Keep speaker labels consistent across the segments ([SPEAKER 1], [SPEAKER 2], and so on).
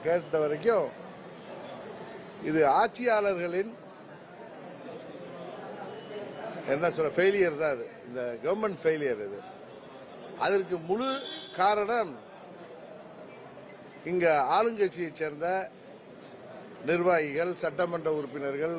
[SPEAKER 1] கேட்ட வரைக்கும் இது ஆட்சியாளர்களின் என்ன சொல்ற ஃபெயிலியர் தான் இது இந்த கவர்மெண்ட் ஃபெயிலியர் இது. அதற்கு முழு காரணம் இங்க ஆளுங்கட்சியைச் சேர்ந்த நிர்வாகிகள் சட்டமன்ற உறுப்பினர்கள்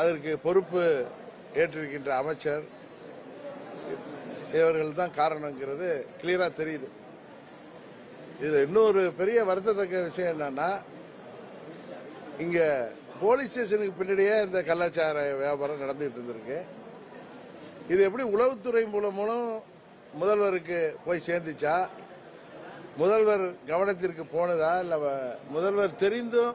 [SPEAKER 1] அதற்கு பொறுப்பு ஏற்றிருக்கின்ற அமைச்சர் இவர்கள் தான் காரணங்கிறது கிளியரா தெரியுது. இதுல இன்னொரு பெரிய வருத்தத்தக்க விஷயம் என்னன்னா இங்க போலீஸ் ஸ்டேஷனுக்கு பின்னாடியே இந்த கலாச்சார வியாபாரம் நடந்துகிட்டு இருந்திருக்கு. இது எப்படி உளவுத்துறை மூலமும் முதல்வருக்கு போய் சேர்ந்துச்சா? முதல்வர் கவனத்திற்கு போனதா? இல்ல முதல்வர் தெரிந்தும்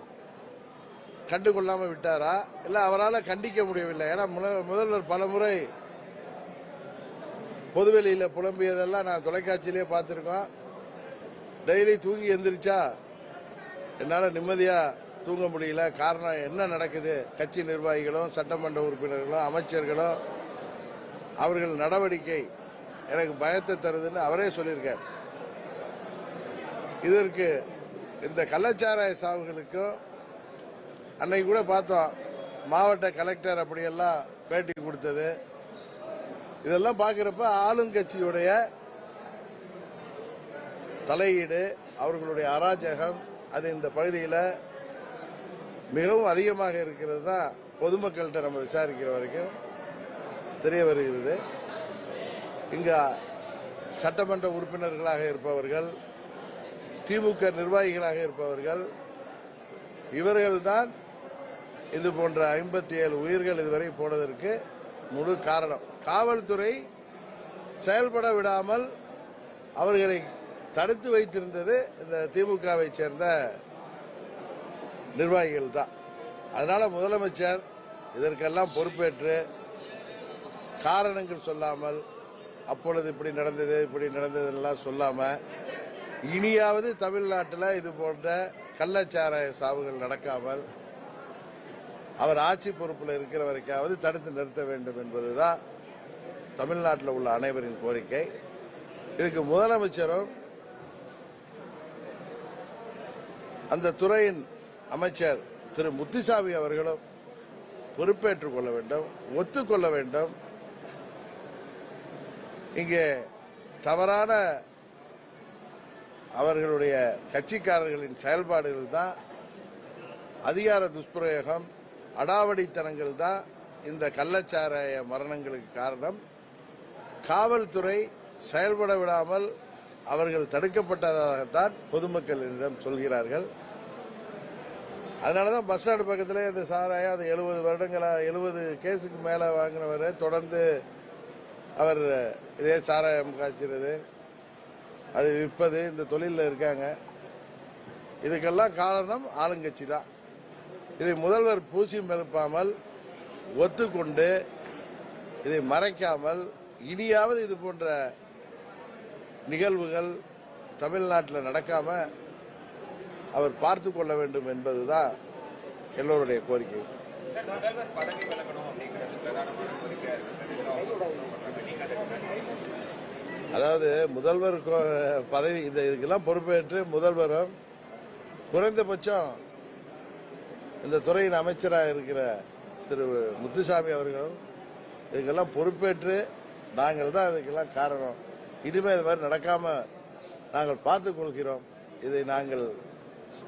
[SPEAKER 1] கண்டுகொள்ளாம விட்டாரா? இல்ல அவரால் கண்டிக்க முடியவில்லை? ஏன்னா முத- முதல்வர் பலமுறை பொதுவெளியில புலம்பியதெல்லாம் நான் தொலைக்காட்சியிலேயே பார்த்திருக்கோம். டெய்லி தூங்கி எந்திரிச்சா என்னால் நிம்மதியாக தூங்க முடியல. காரணம் என்ன நடக்குது? கட்சி நிர்வாகிகளும் சட்டமன்ற உறுப்பினர்களும் அமைச்சர்களும் அவர்கள் நடவடிக்கை எனக்கு பயத்தை தருதுன்னு அவரே சொல்லியிருக்கார். இதற்கு இந்த கள்ளச்சாராய சாவுகளுக்கும் அன்னைக்கு கூட பார்த்தோம். மாவட்ட கலெக்டர் அப்படியெல்லாம் பேட்டி கொடுத்தது. இதெல்லாம் பார்க்குறப்ப ஆளுங்கட்சியுடைய தலையீடு அவர்களுடைய அராஜகம் அது இந்த பகுதியில் மிகவும் அதிகமாக இருக்கிறது தான் பொதுமக்கள்கிட்ட நம்ம விசாரிக்கிற வரைக்கும் தெரிய வருகிறது. இங்க சட்டமன்ற உறுப்பினர்களாக இருப்பவர்கள் திமுக நிர்வாகிகளாக இருப்பவர்கள் இவர்கள்தான் இது போன்ற ஐம்பத்தி ஏழு உயிர்கள் இதுவரை போனதற்கு முழு காரணம். காவல்துறை செயல்பட விடாமல் அவர்களை தடுத்து வைத்திருந்தது இந்த திமுகவை சேர்ந்த நிர்வாகிகள் தான் அதனால முதலமைச்சர் இதற்கெல்லாம் பொறுப்பேற்று காரணங்கள் சொல்லாமல் அப்பொழுது இப்படி நடந்தது இப்படி நடந்ததுலாம் சொல்லாம இனியாவது தமிழ்நாட்டில் இது போன்ற கள்ளச்சாராய சாவுகள் நடக்காமல் அவர் ஆட்சி பொறுப்பில் இருக்கிற வரைக்காவது தடுத்து நிறுத்த வேண்டும் என்பதுதான் தமிழ்நாட்டில் உள்ள அனைவரின் கோரிக்கை. இதுக்கு முதலமைச்சரும் அந்த துறையின் அமைச்சர் திரு முத்துசாமி அவர்களும் பொறுப்பேற்றுக் கொள்ள வேண்டும் ஒத்துக்கொள்ள வேண்டும். இங்கே தவறான அவர்களுடைய கட்சிக்காரர்களின் செயல்பாடுகள் தான் அதிகார துஷ்பிரயோகம் அடாவடித்தனங்கள் தான் இந்த கள்ளச்சாராய மரணங்களுக்கு காரணம். காவல்துறை செயல்பட விடாமல் அவர்கள் தடுக்கப்பட்டதாகத்தான் பொதுமக்களிடம் சொல்கிறார்கள். அதனாலதான் பஸ் ஸ்டாண்டு பக்கத்திலே இந்த சாராயம் அது எழுபது வருடங்களா எழுபது கேஸுக்கு மேலே வாங்கினவர் தொடர்ந்து அவர் இதே சாராயம் காய்ச்சிறது அது விற்பது இந்த தொழிலில் இருக்காங்க. இதுக்கெல்லாம் காரணம் ஆளுங்கட்சி தான் இதை முதல்வர் பூசியும் எழுப்பாமல் ஒத்துக்கொண்டு இதை மறைக்காமல் இனியாவது இது போன்ற நிகழ்வுகள் தமிழ்நாட்டில் நடக்காம அவர் பார்த்து கொள்ள வேண்டும் என்பதுதான் எல்லோருடைய கோரிக்கை. அதாவது முதல்வர் கோ- பதவி இந்த இதுக்கெல்லாம் பொறுப்பேற்று முதல்வரும் குறைந்தபட்சம் இந்த துறையின் அமைச்சராக இருக்கிற திரு முத்துசாமி அவர்களும் இதுக்கெல்லாம் பொறுப்பேற்று நாங்கள் தான் இதுக்கெல்லாம் காரணம். இனிமேல் இது மாதிரி நடக்காம நாங்கள் பார்த்துக் கொள்கிறோம் இதை நாங்கள்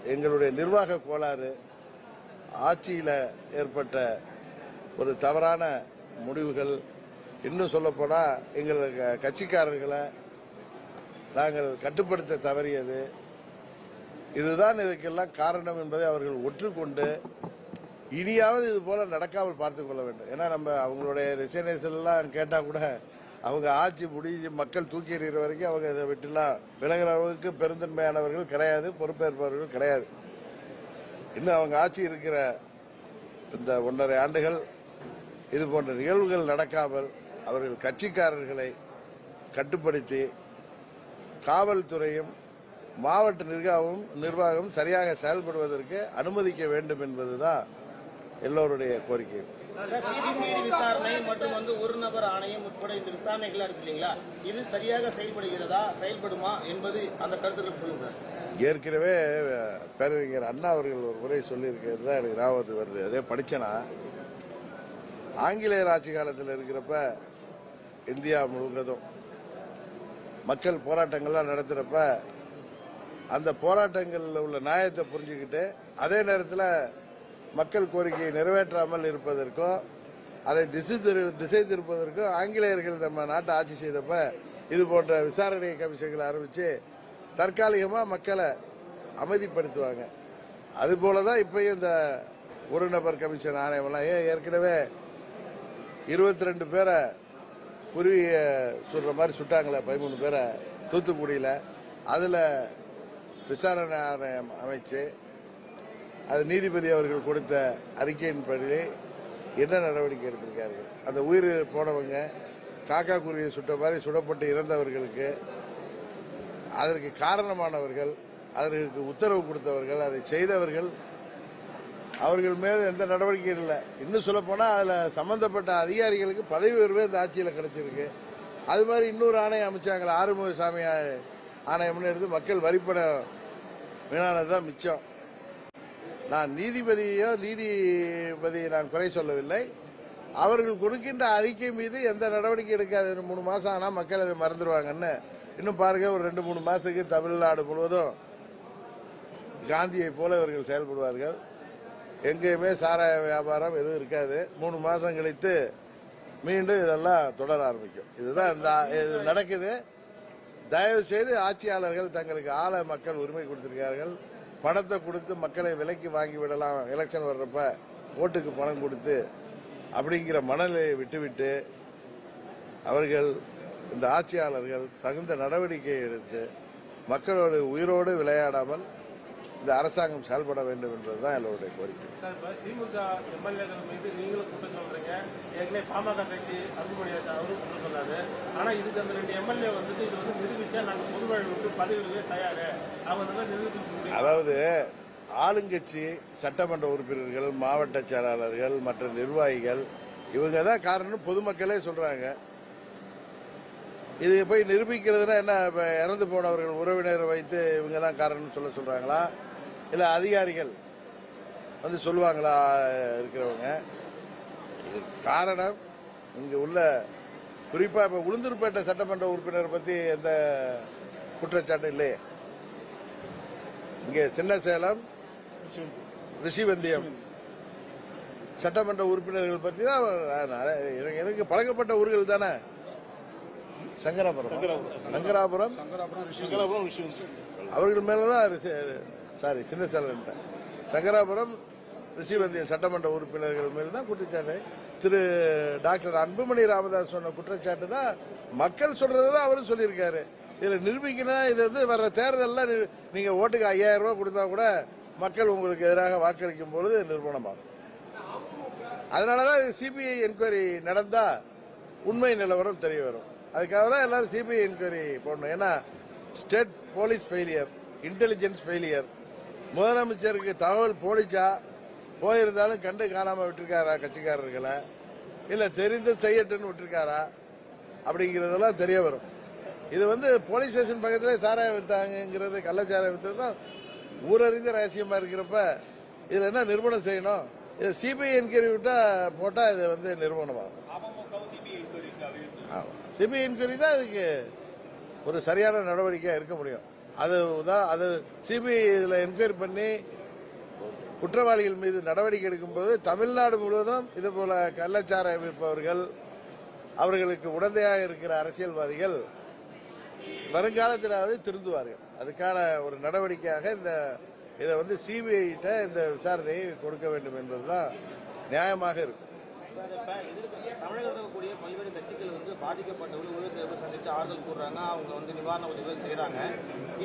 [SPEAKER 1] எங்களுடைய நிர்வாக கோளாறு ஆட்சியில் ஏற்பட்ட ஒரு தவறான முடிவுகள். இன்னும் சொல்லப்போனால் எங்களுக்கு க- கட்சிக்காரர்களை நாங்கள் கட்டுப்படுத்த தவறியது. இதுதான் இதுக்கெல்லாம் காரணம் என்பதை அவர்கள் ஒற்றுக்கொண்டு இனியாவது இது போல நடக்காமல் பார்த்துக் கொள்ள வேண்டும். ஏன்னா நம்ம அவங்களுடைய ரெசினேஷன் கேட்டால் கூட அவங்க ஆட்சி முடிஞ்சு மக்கள் தூக்கி எறிகிற வரைக்கும் அவங்க இதை விட்டுலாம். விலகிற அளவுக்கு பெருந்தன்மையானவர்கள் கிடையாது பொறுப்பேற்பவர்கள் கிடையாது. இன்னும் அவங்க ஆட்சி இருக்கிற இந்த ஒன்றரை ஆண்டுகள் இது போன்ற நிகழ்வுகள் நடக்காமல் அவர்கள் கட்சிக்காரர்களை கட்டுப்படுத்தி காவல்துறையும் மாவட்ட நிர்வாகமும் நிர்வாகம் சரியாக செயல்படுவதற்கு அனுமதிக்க வேண்டும் என்பதுதான் எல்லோருடைய கோரிக்கை.
[SPEAKER 2] சிபிசிஐடி விசாரணை மற்றும் வந்து ஒரு நபர் ஆணையம் உட்பட இந்த விசாரணைகள்லாம் இருக்கு இல்லைங்களா? இது சரியாக செயல்படுகிறதா செயல்படுமா என்பது அந்த கருத்துக்கள் சொல்லுங்க.
[SPEAKER 1] ஏற்கனவே பேரறிஞர் அண்ணா அவர்கள் ஒரு முறை சொல்லியிருக்கிறது தான் எனக்கு ஞாபகத்துக்கு வருது. அதே படித்தேன்னா ஆங்கிலேயர் ஆட்சி காலத்தில் இருக்கிறப்ப இந்தியா முழுவதும் மக்கள் போராட்டங்கள்லாம் நடத்துகிறப்ப அந்த போராட்டங்களில் உள்ள நியாயத்தை புரிஞ்சுக்கிட்டு அதே நேரத்தில் மக்கள் கோரிக்கையை நிறைவேற்றாமல் இருப்பதற்கும் அதை திசை திரு திசை திருப்பதற்கும் ஆங்கிலேயர்கள் நம்ம நாட்டை ஆட்சி செய்தப்ப இது போன்ற விசாரணை கமிஷன்களை ஆரம்பித்து தற்காலிகமாக மக்களை அமைதிப்படுத்துவாங்க. அதுபோல தான் இப்பயும் இந்த ஒரு நபர் கமிஷன் ஆணையம்லாம் ஏன் ஏற்கனவே இருபத்தி ரெண்டு பேரை குருவிய சுடுற மாதிரி சுட்டாங்களே பதிமூணு பேரை தூத்துக்குடியில். அதில் விசாரணை ஆணையம் அமைச்சு அது நீதிபதி அவர்கள் கொடுத்த அறிக்கையின்படியே என்ன நடவடிக்கை எடுத்திருக்கார்கள்? அந்த உயிர் போனவங்க காக்கா குருவியை சுட்ட மாதிரி சுடப்பட்டு இறந்தவர்களுக்கு அதற்கு காரணமானவர்கள் அதற்கு உத்தரவு கொடுத்தவர்கள் அதை செய்தவர்கள் அவர்கள் மீது எந்த நடவடிக்கையும் இல்லை. இன்னும் சொல்லப்போனால் அதில் சம்மந்தப்பட்ட சம்பந்தப்பட்ட அதிகாரிகளுக்கு பதவி உயர்வே இந்த ஆட்சியில் கிடைச்சிருக்கு. அது மாதிரி இன்னொரு ஆணையம் அமைச்சாங்களே ஆறுமுக சாமி ஆணையம்னு எடுத்து மக்கள் வரிப்பணம் வீணானதுதான் மிச்சம். நான் நீதிபதியோ நீதிபதியை நான் குறை சொல்லவில்லை. அவர்கள் கொடுக்கின்ற அறிக்கை மீது எந்த நடவடிக்கை எடுக்காது. மூணு மாசம் ஆனால் மக்கள் அதை மறந்துடுவாங்கன்னு. இன்னும் பாருங்க ஒரு ரெண்டு மூணு மாசத்துக்கு தமிழ்நாடு முழுவதும் காந்தியை போல இவர்கள் செயல்படுவார்கள். எங்கேயுமே சாராய வியாபாரம் எதுவும் இருக்காது. மூணு மாசம் கழித்து மீண்டும் இதெல்லாம் தொடர ஆரம்பிக்கும். இதுதான் இந்த இது நடக்குது. தயவு செய்து ஆட்சியாளர்கள் தங்களுக்கு ஆள மக்கள் உரிமை கொடுத்திருக்கார்கள் பணத்தை கொடுத்து மக்களை விலைக்கு வாங்கி விடலாம் எலெக்ஷன் வர்றப்ப ஓட்டுக்கு பணம் கொடுத்து அப்படிங்கிற மனநிலையை விட்டுவிட்டு அவர்கள் இந்த ஆட்சியாளர்கள் தகுந்த நடவடிக்கை எடுத்து மக்களோடு உயிரோடு விளையாடாமல் இந்த அரசாங்கம் செயல்பட வேண்டும் என்பதுதான் எல்லோருடைய கோரிக்கை.
[SPEAKER 3] திமுக எம்எல்ஏக்கள் மீது நீங்களும் குற்றம் சொல்றீங்க. ஏற்கனவே பாமக கட்சி அன்புமணி அவரும் குற்றம் சொன்னாரு. ஆனா இதுக்கு அந்த ரெண்டு எம்எல்ஏ வந்துட்டு இது வந்து நிரூபிச்சா நாங்க பொது வாழ்வுக்கு பதவிகளே தயாரு. அவங்க வந்து நிரூபிக்க முடியும்.
[SPEAKER 1] அதாவது ஆளுங்கட்சி சட்டமன்ற உறுப்பினர்கள் மாவட்ட செயலாளர்கள் மற்ற நிர்வாகிகள் இவங்க தான் காரணம் பொதுமக்களே சொல்றாங்க. இது போய் நிரூபிக்கிறதுனா என்ன இறந்து போனவர்கள் உறவினரை வைத்து இவங்க தான் காரணம்னு சொல்ல சொல்றாங்களா? இல்ல அதிகாரிகள் வந்து சொல்லுவாங்களா இருக்கிறவங்க. காரணம் இங்க உள்ள குறிப்பா இப்ப உளுந்தூர்பேட்டை சட்டமன்ற உறுப்பினர் பத்தி எந்த குற்றச்சாட்டும் இல்லையே. இங்க சின்ன சேலம் ரிஷிவந்தியம் சட்டமன்ற உறுப்பினர்கள் பத்தி தான் எனக்கு பழக்கப்பட்ட ஊர்கள் தானே? சங்கராபுரம். சங்கராபுரம். அவர்கள் மேலதான் சாரி சின்ன சங்கராபுரம் ரிஷிவந்திய சட்டமன்ற உறுப்பினர்கள் மேல் தான் குற்றச்சாட்டு. திரு டாக்டர் அன்புமணி ராமதாஸ் சொன்ன குற்றச்சாட்டு தான் மக்கள் சொல்றது தான் அவரும் சொல்லியிருக்காரு. இதுல நிரூபிக்கணும் இது வந்து வர்ற தேர்தலில் நீங்கள் நீங்க ஓட்டுக்கு ஐயாயிரம் ரூபாய் கொடுத்தா கூட மக்கள் உங்களுக்கு எதிராக வாக்களிக்கும் பொழுது நிறுவனமாகும் அதனாலதான் சிபிஐ என்கொயரி நடந்தா உண்மை நிலவரம் தெரிய வரும். அதுக்காக தான் எல்லாரும் சிபிஐ என்கொயரி போடணும். ஏன்னா state police failure intelligence failure முதலமைச்சருக்கு தகவல் போலிச்சா? போயிருந்தாலும் கண்டு காணாமல் விட்டுருக்காரா கட்சிக்காரர்களை? இல்லை தெரிந்து செய்யட்டுன்னு விட்டுருக்காரா? அப்படிங்கிறதெல்லாம் தெரிய வரும். இது வந்து போலீஸ் ஸ்டேஷன் பக்கத்தில் சாராயம் வித்தாங்கிறது கள்ளச்சாராயம் வித்தது தான் ஊரறிந்த ரகசியமாக இருக்கிறப்ப இதில் என்ன நிறுவனம் செய்யணும்? இது சிபிஐ என்கொயரி விட்டா போட்டா இது வந்து நிறுவனமாகும். சிபிஐ என்கொயரி தான் இதுக்கு ஒரு சரியான நடவடிக்கையாக இருக்க முடியும். அது தான் அது சிபிஐ இதுல என்கொயரி பண்ணி குற்றவாளிகள் மீது நடவடிக்கை எடுக்கும்போது தமிழ்நாடு முழுவதும் இது போல கள்ளச்சார விற்பவர்கள் அவர்களுக்கு உடந்தையாக இருக்கிற அரசியல்வாதிகள் வருங்காலத்திலாவது திருந்துவார்கள். அதுக்கான ஒரு நடவடிக்கையாக இந்த இதை வந்து சிபிஐட்ட இந்த விசாரணையை கொடுக்க வேண்டும் என்பதுதான் நியாயமாக இருக்கும்.
[SPEAKER 2] சார், இருக்கக்கூடிய பல்வேறு கட்சிகள் வந்து பாதிக்கப்பட்டவர்கள் உதவி தேர்வு சந்திச்சு ஆறுதல் கூறுறாங்க. அவங்க வந்து நிவாரண உதவிகள் செய்யறாங்க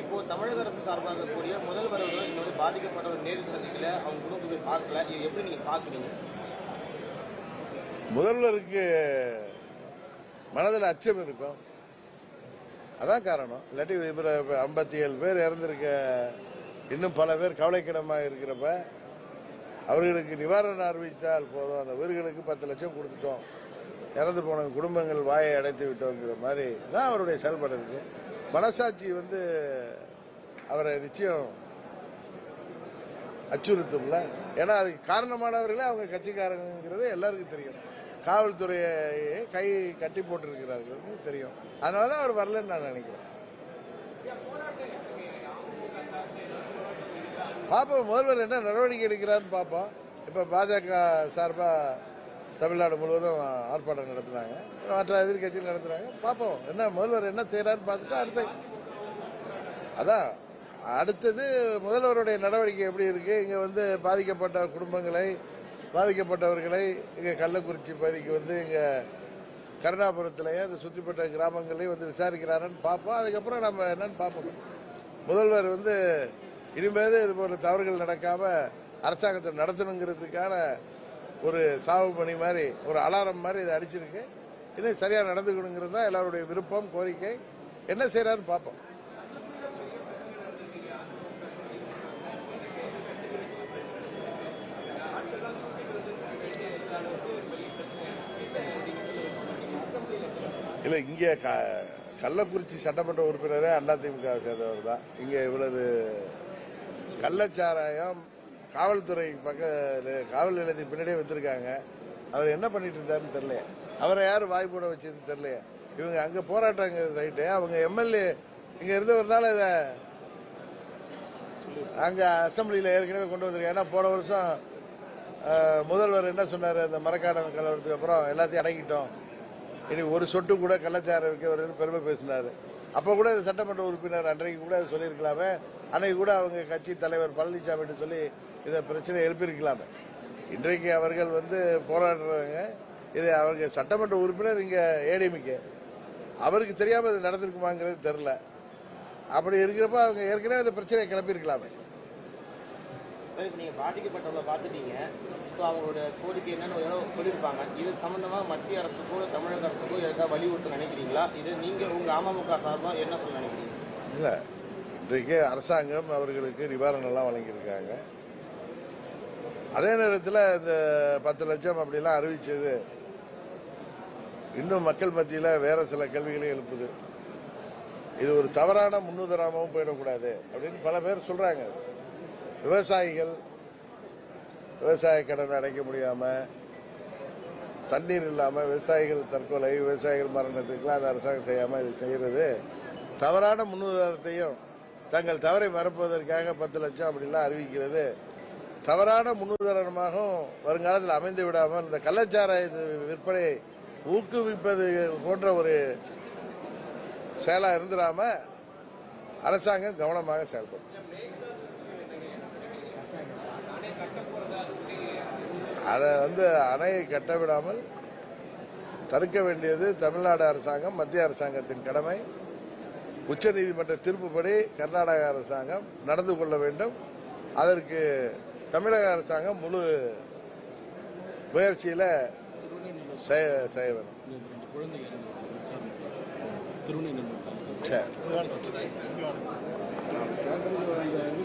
[SPEAKER 2] இப்போ தமிழக அரசு சார்பாக இருக்கக்கூடிய முதல்வர் அவர்கள் இந்த மாதிரி பாதிக்கப்பட்டவர் நேரில் சந்திக்கல. அவங்க குடும்பத்தை பார்க்கல. இது எப்படி நீங்க பாக்குறீங்க
[SPEAKER 1] முதல்வருக்கு மனதில் அச்சம் இருக்கும். அதான் காரணம். இல்லாட்டி இப்போ ஐம்பத்தி ஏழு பேர் இறந்திருக்க இன்னும் பல பேர் கவலைக்கிடமாக இருக்கிறப்ப அவர்களுக்கு நிவாரணம் அறிவித்தால் போதும். அந்த உயிர்களுக்கு பத்து லட்சம் கொடுத்துட்டோம். இறந்து போன குடும்பங்கள் வாயை அடைத்து விட்டோங்கிற மாதிரி தான் அவருடைய செயல்பாடு இருக்கு. மனசாட்சி வந்து அவரை நிச்சயம் அச்சுறுத்தும்ல. ஏன்னா அதுக்கு காரணமானவர்களே அவங்க கட்சிக்காரங்கிறது எல்லாருக்கும் தெரியும். காவல்துறையை கை கட்டி போட்டிருக்கிறார்கள் தெரியும். அதனால தான் அவர் வரலன்னு நான் நினைக்கிறேன். பார்ப்போம் முதல்வர் என்ன நடவடிக்கை எடுக்கிறான்னு பார்ப்போம் இப்போ பாஜக சார்பாக தமிழ்நாடு முழுவதும் ஆர்ப்பாட்டம் நடத்துனாங்க மற்ற எதிர்கட்சிகள் நடத்துறாங்க. பார்ப்போம் என்ன முதல்வர் என்ன செய்கிறான்னு பார்த்துட்டு அடுத்த. அதான் அடுத்தது முதல்வருடைய நடவடிக்கை எப்படி இருக்குது இங்கே வந்து பாதிக்கப்பட்ட குடும்பங்களை பாதிக்கப்பட்டவர்களை இங்கே கள்ளக்குறிச்சி பகுதிக்கு வந்து இங்கே கருணாபுரத்திலேயே அதை சுற்றிப்பட்ட கிராமங்களையும் வந்து விசாரிக்கிறாருன்னு பார்ப்போம் அதுக்கப்புறம் நம்ம என்னன்னு பார்ப்போம் முதல்வர் வந்து இனிமேல் இது போன்ற தவறுகள் நடக்காம அரசாங்கத்தை நடத்தணுங்கிறதுக்கான ஒரு சாவு பணி மாதிரி ஒரு அலாரம் மாதிரி இதை அடிச்சிருக்கு. இன்னும் சரியா நடந்துக்கணுங்கிறது தான் எல்லாருடைய விருப்பம் கோரிக்கை. என்ன செய்யறாருன்னு பார்ப்போம். இல்லை இங்கே க- கள்ளக்குறிச்சி சட்டமன்ற உறுப்பினரே அதிமுக சேர்ந்தவர் தான். இங்கே இவ்வளவு கள்ளச்சாராயம் காவல்துறை பக்க காவல் நிலையத்துக்கு பின்னாடியே வச்சிருக்காங்க அவர் என்ன பண்ணிட்டு இருந்தாருன்னு தெரியல அவரை யார் வாய் போட வச்சது தெரியல இவங்க அங்க போராட்டாங்க ரைட்டு அவங்க எம்எல்ஏ இங்க இருந்தவர்னால இத அங்க அசம்பிளியில ஏற்கனவே கொண்டு வந்திருக்காங்க. ஏன்னா போன வருஷம் முதல்வர் என்ன சொன்னாரு? அந்த மரக்காடன் கலவரத்துக்கு அப்புறம் எல்லாத்தையும் அடக்கிட்டோம். இனி ஒரு சொட்டு கூட கள்ளச்சாரம் வைக்க பெருமை பேசினாரு. அப்ப கூட இந்த சட்டமன்ற உறுப்பினர் அன்றைக்கு கூட அதை சொல்லியிருக்கலாமே. அன்னைக்கு கூட அவங்க கட்சி தலைவர் பழனிசாமி சொல்லி இதை பிரச்சனை எழுப்பியிருக்கலாமே. இன்றைக்கு அவர்கள் வந்து போராடுறாங்க. இது அவங்க சட்டமன்ற உறுப்பினர் இங்க ஏடிஎம்கே. அவருக்கு தெரியாம இது நடந்திருக்குமாங்கிறது தெரியல. அப்படி இருக்கிறப்ப அவங்க ஏற்கனவே இந்த பிரச்சனையை கிளப்பியிருக்கலாமே.
[SPEAKER 2] நீங்கள் பாதிக்கப்பட்டவங்களை பார்த்துட்டீங்க. ஸோ அவங்களோட கோரிக்கை என்னன்னு சொல்லியிருப்பாங்க. இது சம்பந்தமா மத்திய அரசுக்கோ தமிழக அரசுக்கோ எதாவது வலியுறுத்த நினைக்கிறீங்களா? இது நீங்கள் உங்கள் அமமுக சார்பாக என்ன சொல்ல நினைக்கிறீங்க?
[SPEAKER 1] இல்ல. இன்றைக்கு அரசாங்கம் அவர்களுக்கு நிவாரணம்லாம் வழங்கியிருக்காங்க. அதே நேரத்தில் இந்த பத்து லட்சம் அப்படிலாம் அறிவிச்சது. இன்னும் மக்கள் மத்தியில் வேற சில கேள்விகளை எழுப்புது. இது ஒரு தவறான முன்னுதாரணமும் போயிடக்கூடாது அப்படின்னு பல பேர் சொல்றாங்க. விவசாயிகள் விவசாய கடன் அடைக்க முடியாம தண்ணீர் இல்லாம விவசாயிகள் தற்கொலை விவசாயிகள் மரணத்துக்குலாம் அந்த அரசாங்கம் செய்யாம இது செய்யறது. தவறான முன்னுதாரணத்தையும் தங்கள் தவறை மறப்பதற்காக பத்து லட்சம் அப்படிலாம் அறிவிக்கிறது. தவறான முன்னுதாரணமாகவும் வருங்காலத்தில் அமைந்து விடாமல் இந்த கள்ளச்சாராய விற்பனை ஊக்குவிப்பது போன்ற ஒரு செயலா இருந்துடாம அரசாங்கம் கவனமாக செயல்படும். அதை வந்து அணையை கட்டவிடாமல் தடுக்க வேண்டியது தமிழ்நாடு அரசாங்கம் மத்திய அரசாங்கத்தின் கடமை. உச்சநீதிமன்ற தீர்ப்புப்படி கர்நாடக அரசாங்கம் நடந்து கொள்ள வேண்டும். அதற்கு தமிழக அரசாங்கம் முழு முயற்சியில செய்ய வேண்டும். சரி.